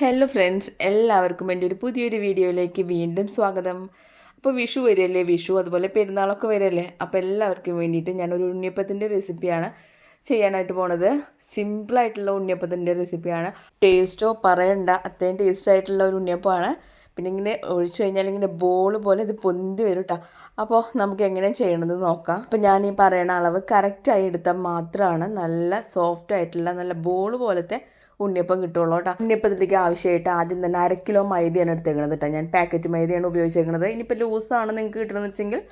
Hello friends എല്ലാവർക്കും എന്റെ ഒരു പുതിയൊരു വീഡിയോയിലേക്ക് വീണ്ടും സ്വാഗതം. അപ്പോൾ വിഷു വരല്ലേ വിഷു അതുപോലെ പെരുന്നാളൊക്കെ വരല്ലേ അപ്പോൾ എല്ലാവർക്കും വേണ്ടിയിട്ട് ഞാനൊരു ഉണ്ണിയപ്പത്തിന്റെ റെസിപ്പിയാണ് ചെയ്യാനായിട്ട് പോണത്. സിമ്പിളായിട്ടുള്ള ഉണ്ണിയപ്പത്തിന്റെ റെസിപ്പിയാണ്. ടേസ്റ്റോ പറയണ്ട. അത്രയും ടേസ്റ്റ് ആയിട്ടുള്ള ഒരു ഉണ്ണിയപ്പമാണ്. പിന്നെ ഇങ്ങനെ ഒഴിച്ചു കഴിഞ്ഞാൽ ഇങ്ങനെ ബോൾ പോലെ ഇത് പൊന്തി വരും കേട്ടോ അപ്പോൾ നമുക്ക് എങ്ങനെ ചെയ്യണമെന്ന് നോക്കാം. അപ്പോൾ ഞാൻ ഈ പറയണ അളവ് കറക്റ്റായി എടുത്താൽ മാത്രമാണ് നല്ല സോഫ്റ്റ് ആയിട്ടുള്ള നല്ല ബോൾ പോലത്തെ ഉണ്ണിയപ്പം കിട്ടുള്ളൂ കേട്ടോ. ഉണ്ണിയപ്പത്തിലേക്ക് ആവശ്യമായിട്ട് ആദ്യം തന്നെ അര കിലോ മൈദയാണ് എടുത്തേക്കണത് കേട്ടോ. ഞാൻ പാക്കറ്റ് മൈദയാണ് ഉപയോഗിച്ചേക്കുന്നത് ഇനിയിപ്പോൾ ലൂസാണ് നിങ്ങൾക്ക് കിട്ടണമെന്ന് വെച്ചെങ്കിൽ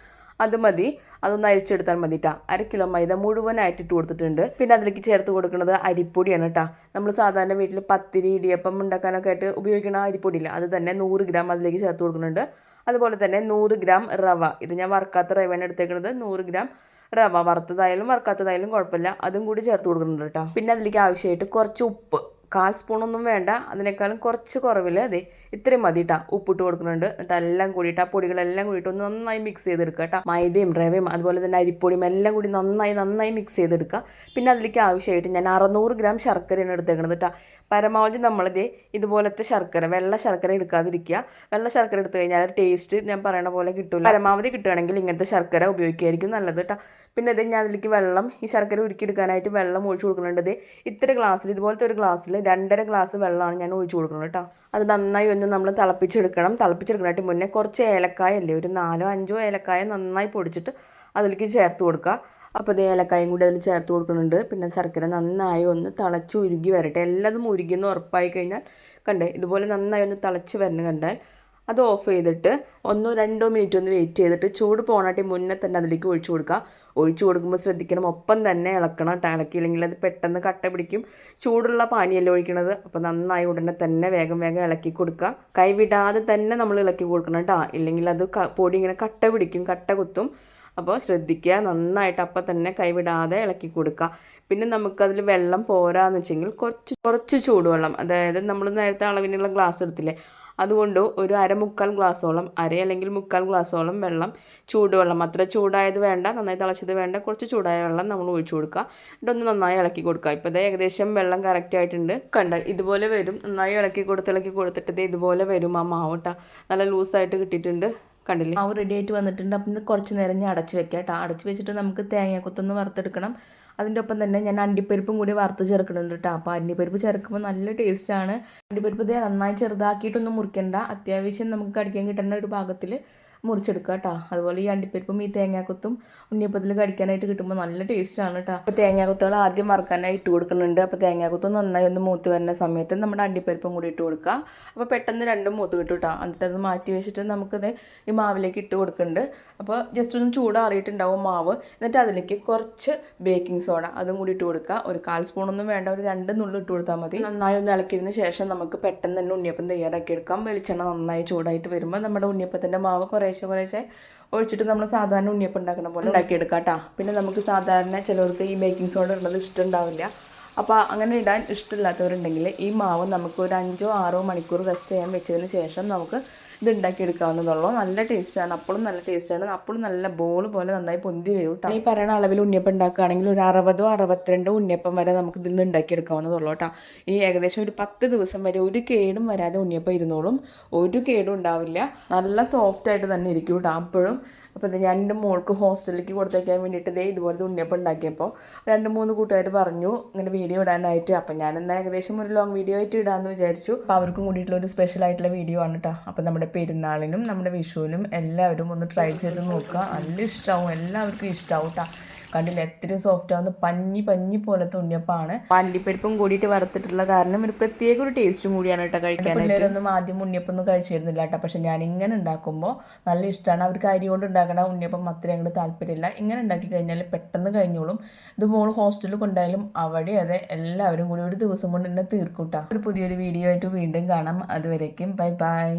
അത് മതി. അതൊന്ന് അരിച്ചെടുത്താൽ മതി കേട്ടോ. അര കിലോ മൈദ മുഴുവനായിട്ട് ഇട്ട് കൊടുത്തിട്ടുണ്ട്. പിന്നെ അതിലേക്ക് ചേർത്ത് കൊടുക്കുന്നത് അരിപ്പൊടിയാണ് കേട്ടോ. നമ്മൾ സാധാരണ വീട്ടിൽ പത്തിരി ഇടിയപ്പം ഉണ്ടാക്കാനൊക്കെ ആയിട്ട് ഉപയോഗിക്കുന്ന അരിപ്പൊടിയില്ല. അത് തന്നെ നൂറ് ഗ്രാം അതിലേക്ക് ചേർത്ത് കൊടുക്കുന്നുണ്ട്. അതുപോലെ തന്നെ നൂറ് ഗ്രാം റവ. ഇത് ഞാൻ വറുക്കാത്ത റവയാണ് എടുത്തേക്കുന്നത് നൂറ് ഗ്രാം റവ. വറുത്തതായാലും വറുക്കാത്തതായാലും കുഴപ്പമില്ല. അതും കൂടി ചേർത്ത് കൊടുക്കുന്നുണ്ട് കേട്ടോ. പിന്നെ അതിലേക്ക് ആവശ്യമായിട്ട് കുറച്ച് ഉപ്പ്. കാൽ സ്പൂണൊന്നും വേണ്ട. അതിനേക്കാളും കുറച്ച് കുറവിൽ അതെ ഇത്രയും മതി കേട്ടോ ഉപ്പിട്ട് കൊടുക്കുന്നുണ്ട്. എന്നിട്ട് എല്ലാം കൂടിയിട്ട് ആ പൊടികളെല്ലാം കൂടിയിട്ട് ഒന്ന് നന്നായി മിക്സ് ചെയ്തെടുക്കുക കേട്ടോ. മൈദയും റവയും അതുപോലെ തന്നെ അരിപ്പൊടിയും എല്ലാം കൂടി നന്നായി നന്നായി മിക്സ് ചെയ്തെടുക്കുക. പിന്നെ അതിലേക്ക് ആവശ്യമായിട്ട് ഞാൻ അറുന്നൂറ് ഗ്രാം ശർക്കരയാണ് എടുത്തേക്കുന്നത് കേട്ടോ. പരമാവധി നമ്മളിത് ഇതുപോലത്തെ ശർക്കര വെള്ള ശർക്കര എടുക്കാതിരിക്കുക. വെള്ള ശർക്കര എടുത്തു കഴിഞ്ഞാൽ ടേസ്റ്റ് ഞാൻ പറയണ പോലെ കിട്ടില്ല പരമാവധി കിട്ടുകയാണെങ്കിൽ ഇങ്ങനത്തെ ശർക്കര ഉപയോഗിക്കുകയായിരിക്കും നല്ലത് കേട്ടോ പിന്നെ ഇത് ഞാൻ അതിലേക്ക് വെള്ളം ഈ ശർക്കര ഉരുക്കിയെടുക്കാനായിട്ട് വെള്ളം ഒഴിച്ചു കൊടുക്കുന്നുണ്ട്. ഇത്ര ഗ്ലാസ്സിൽ ഇതുപോലത്തെ ഒരു ഗ്ലാസ്സിൽ രണ്ടര ഗ്ലാസ് വെള്ളമാണ് ഞാൻ ഒഴിച്ചു കൊടുക്കുന്നത് കേട്ടോ അത് നന്നായി ഒന്ന് നമ്മൾ തിളപ്പിച്ചെടുക്കണം. തിളപ്പിച്ചെടുക്കണമായിട്ട് മുന്നേ കുറച്ച് ഏലക്കായ അല്ലേ ഒരു നാലോ അഞ്ചോ ഏലക്കായ നന്നായി പൊടിച്ചിട്ട് അതിലേക്ക് ചേർത്ത് കൊടുക്കുക. അപ്പോൾ ഇത് ഏലക്കായും കൂടി അതിൽ ചേർത്ത് കൊടുക്കുന്നുണ്ട്. പിന്നെ ശർക്കര നന്നായി ഒന്ന് തിളച്ച് ഉരുകി വരട്ടെ. എല്ലാതും ഉരുകിയെന്ന് ഉറപ്പായി കഴിഞ്ഞാൽ കണ്ടേ ഇതുപോലെ നന്നായി ഒന്ന് തിളച്ച് വരണം കണ്ടാൽ അത് ഓഫ് ചെയ്തിട്ട് ഒന്നോ രണ്ടോ മിനിറ്റ് ഒന്ന് വെയിറ്റ് ചെയ്തിട്ട് ചൂട് പോകണാട്ടി മുന്നേ തന്നെ അതിലേക്ക് ഒഴിച്ചു കൊടുക്കുക. ഒഴിച്ചു കൊടുക്കുമ്പോൾ ശ്രദ്ധിക്കണം ഒപ്പം തന്നെ ഇളക്കണം കേട്ടോ. ഇളക്കിയില്ലെങ്കിൽ അത് പെട്ടെന്ന് കട്ട പിടിക്കും. ചൂടുള്ള പാനിയല്ലേ ഒഴിക്കണത്? അപ്പോൾ നന്നായി ഉടനെ തന്നെ വേഗം വേഗം ഇളക്കി കൊടുക്കുക. കൈവിടാതെ തന്നെ നമ്മൾ ഇളക്കി കൊടുക്കണം കേട്ടോ. ഇല്ലെങ്കിൽ അത് പൊടി ഇങ്ങനെ കട്ട പിടിക്കും കട്ട കുത്തും. അപ്പോൾ ശ്രദ്ധിക്കുക. നന്നായിട്ട് അപ്പം തന്നെ കൈവിടാതെ ഇളക്കി കൊടുക്കുക. പിന്നെ നമുക്കതിൽ വെള്ളം പോരാന്ന് വെച്ചെങ്കിൽ കുറച്ച് കുറച്ച് ചൂടുവെള്ളം. അതായത് നമ്മൾ നേരത്തെ അളവിനുള്ള ഗ്ലാസ് എടുത്തില്ലേ? അതുകൊണ്ട് ഒരു അര മുക്കാൽ ഗ്ലാസ്സോളം അര അല്ലെങ്കിൽ മുക്കാൽ ഗ്ലാസ്സോളം വെള്ളം ചൂടുവെള്ളം. അത്ര ചൂടായത് വേണ്ട നന്നായി തിളച്ചത് വേണ്ട കുറച്ച് ചൂടായ വെള്ളം നമ്മൾ ഒഴിച്ചു കൊടുക്കുക. എന്നിട്ടൊന്ന് നന്നായി ഇളക്കി കൊടുക്കുക. ഇപ്പോൾ ഇത് ഏകദേശം വെള്ളം കറക്റ്റ് ആയിട്ടുണ്ട്. കണ്ട? ഇതുപോലെ വരും. നന്നായി ഇളക്കി കൊടുത്ത് ഇളക്കി കൊടുത്തിട്ട് ഇതുപോലെ വരും ആ മാവട്ട നല്ല ലൂസായിട്ട് കിട്ടിയിട്ടുണ്ട്. കണ്ടില്ലേ? മാവ് റെഡി ആയിട്ട് വന്നിട്ടുണ്ട്. അപ്പം ഇത് കുറച്ച് നേരം ഞാൻ അടച്ചു വെക്കാം കേട്ടോ അടച്ച് വെച്ചിട്ട് നമുക്ക് തേങ്ങാക്കൊത്തൊന്ന് വറുത്തെടുക്കണം. അതിന്റെ ഒപ്പം തന്നെ ഞാൻ അണ്ടിപ്പരിപ്പും കൂടി വറുത്ത് ചേർക്കുന്നുണ്ട് കേട്ടോ അപ്പോൾ അണ്ടിപ്പരിപ്പ് ചേർക്കുമ്പോൾ നല്ല ടേസ്റ്റാണ് അണ്ടിപ്പരിപ്പ് ഇതേ നന്നായി ചെറുതാക്കിയിട്ടൊന്നും മുറിക്കണ്ട. അത്യാവശ്യം നമുക്ക് കടിക്കാൻ കിട്ടുന്ന ഒരു പാകത്തിൽ മുറിച്ചെടുക്കുക കേട്ടോ. അതുപോലെ ഈ അണ്ടിപ്പരിപ്പും ഈ തേങ്ങാക്കൊത്തും ഉണ്ണിയപ്പത്തിൽ കടിക്കാനായിട്ട് കിട്ടുമ്പോൾ നല്ല ടേസ്റ്റാണ് കേട്ടോ. അപ്പോൾ തേങ്ങാക്കൊത്തുകൾ ആദ്യം വറുക്കാനായി ഇട്ട് കൊടുക്കുന്നുണ്ട്. അപ്പോൾ തേങ്ങാക്കൊത്തും നന്നായി ഒന്ന് മൂത്ത് വരുന്ന സമയത്ത് നമ്മുടെ അണ്ടിപ്പരിപ്പും കൂടി ഇട്ട് കൊടുക്കുക. അപ്പോൾ പെട്ടെന്ന് രണ്ടും മൂത്ത് കിട്ടും കേട്ടോ. എന്നിട്ട് അത് മാറ്റി വെച്ചിട്ട് നമുക്കത് ഈ മാവിലേക്ക് ഇട്ട് കൊടുക്കുന്നുണ്ട്. അപ്പോൾ ജസ്റ്റ് ഒന്ന് ചൂടാറിയിട്ടുണ്ടാവും മാവ്. എന്നിട്ട് അതിലേക്ക് കുറച്ച് ബേക്കിംഗ് സോഡ അതും കൂടി ഇട്ട് കൊടുക്കുക. ഒരു കാൽ സ്പൂണൊന്നും വേണ്ട ഒരു രണ്ട് നുള്ളു ഇട്ട് കൊടുത്താൽ മതി. നന്നായി ഒന്ന് ഇളക്കിയതിന് ശേഷം നമുക്ക് പെട്ടെന്ന് തന്നെ ഉണ്ണിയപ്പം തയ്യാറാക്കി എടുക്കാം. വെളിച്ചെണ്ണ നന്നായി ചൂടായിട്ട് വരുമ്പോൾ നമ്മുടെ ഉണ്ണിയപ്പത്തിന്റെ മാവ് കുറേശ്ശെ കുറേശ്ശെ ഒഴിച്ചിട്ട് നമ്മൾ സാധാരണ ഉണ്ണിയപ്പം ഉണ്ടാക്കുന്ന പോലെ ഉണ്ടാക്കിയെടുക്കാം കേട്ടോ പിന്നെ നമുക്ക് സാധാരണ ചിലവർക്ക് ഈ ബേക്കിംഗ് സോഡ ഉള്ളത് ഇഷ്ടമുണ്ടാവില്ല അപ്പോൾ അങ്ങനെ ഇടാൻ ഇഷ്ടമില്ലാത്തവരുണ്ടെങ്കിൽ ഈ മാവ് നമുക്ക് ഒരു അഞ്ചോ ആറോ മണിക്കൂർ റെസ്റ്റ് ചെയ്യാൻ വെച്ചതിന് ശേഷം നമുക്ക് ഇത് ഉണ്ടാക്കിയെടുക്കാവുന്നതുള്ളൂ നല്ല ടേസ്റ്റാണ്. അപ്പോഴും നല്ല ടേസ്റ്റാണ്. അപ്പോഴും നല്ല ബോൾ പോലെ നന്നായി പൊന്തി വരും കേട്ടോ ഈ പറയുന്ന അളവിൽ ഉണ്ണിയപ്പം ഉണ്ടാക്കുകയാണെങ്കിൽ ഒരു അറുപതോ അറുപത്തിരണ്ടോ ഉണ്ണിയപ്പം വരെ നമുക്ക് ഇതിൽ നിന്ന് ഉണ്ടാക്കിയെടുക്കാവുന്നതുള്ളൂ കേട്ടോ ഈ ഏകദേശം ഒരു പത്ത് ദിവസം വരെ ഒരു കേടും വരാതെ ഉണ്ണിയപ്പം ഇരുന്നോളും. ഒരു കേടും ഉണ്ടാവില്ല. നല്ല സോഫ്റ്റ് ആയിട്ട് തന്നെ ഇരിക്കും കേട്ടോ അപ്പോഴും അപ്പോൾ ഞാൻ എന്റെ മോൾക്ക് ഹോസ്റ്റലിലേക്ക് കൊടുത്തേക്കാൻ വേണ്ടിയിട്ട് ഇതേ ഇതുപോലത്തെ ഉണ്ണിയപ്പം ഉണ്ടാക്കിയപ്പോൾ രണ്ട് മൂന്ന് കൂട്ടുകാർ പറഞ്ഞു ഇങ്ങനെ വീഡിയോ ഇടാനായിട്ട്. അപ്പം ഞാൻ എന്നാൽ ഏകദേശം ഒരു ലോങ് വീഡിയോ ആയിട്ട് ഇടാമെന്ന് വിചാരിച്ചു. അപ്പോൾ അവർക്കും കൂടിയിട്ടുള്ള ഒരു സ്പെഷ്യൽ ആയിട്ടുള്ള വീഡിയോ ആണ് കേട്ടോ അപ്പോൾ നമ്മുടെ പെരുന്നാളിനും നമ്മുടെ വിഷുവിനും എല്ലാവരും ഒന്ന് ട്രൈ ചെയ്ത് നോക്കുക. നല്ല ഇഷ്ടമാവും എല്ലാവർക്കും ഇഷ്ടമാവും കേട്ടോ കണ്ടില്ല? എത്ര സോഫ്റ്റ് ആവുന്ന പഞ്ഞി പഞ്ഞി പോലത്തെ ഉണ്ണിയപ്പാണ് പണ്ടിപ്പരിപ്പും കൂടിയിട്ട് വറുത്തിട്ടുള്ള കാരണം ഒരു പ്രത്യേക ഒരു ടേസ്റ്റും കൂടിയാണ് കേട്ടോ കഴിക്കാൻ പിള്ളേരൊന്നും ആദ്യം ഉണ്ണിയപ്പം ഒന്നും കഴിച്ചിരുന്നില്ല കേട്ടോ. പക്ഷെ ഞാൻ ഇങ്ങനെ ഉണ്ടാക്കുമ്പോൾ നല്ല ഇഷ്ടമാണ് അവർക്ക് അരി കൊണ്ട് ഉണ്ടാക്കണ ഉണ്ണിയപ്പം അത്രയും അങ്ങോട്ട് താല്പര്യമില്ല. ഇങ്ങനെ ഉണ്ടാക്കി കഴിഞ്ഞാൽ പെട്ടെന്ന് കഴിഞ്ഞോളും. ഇത് മോൾ ഹോസ്റ്റലിൽ കൊണ്ടായാലും അവിടെ അതെ എല്ലാവരും കൂടി ഒരു ദിവസം കൊണ്ട് തന്നെ തീർക്കൂട്ടാ ഒരു പുതിയൊരു വീഡിയോ ആയിട്ട് വീണ്ടും കാണാം. അതുവരേക്കും ബൈ ബൈ.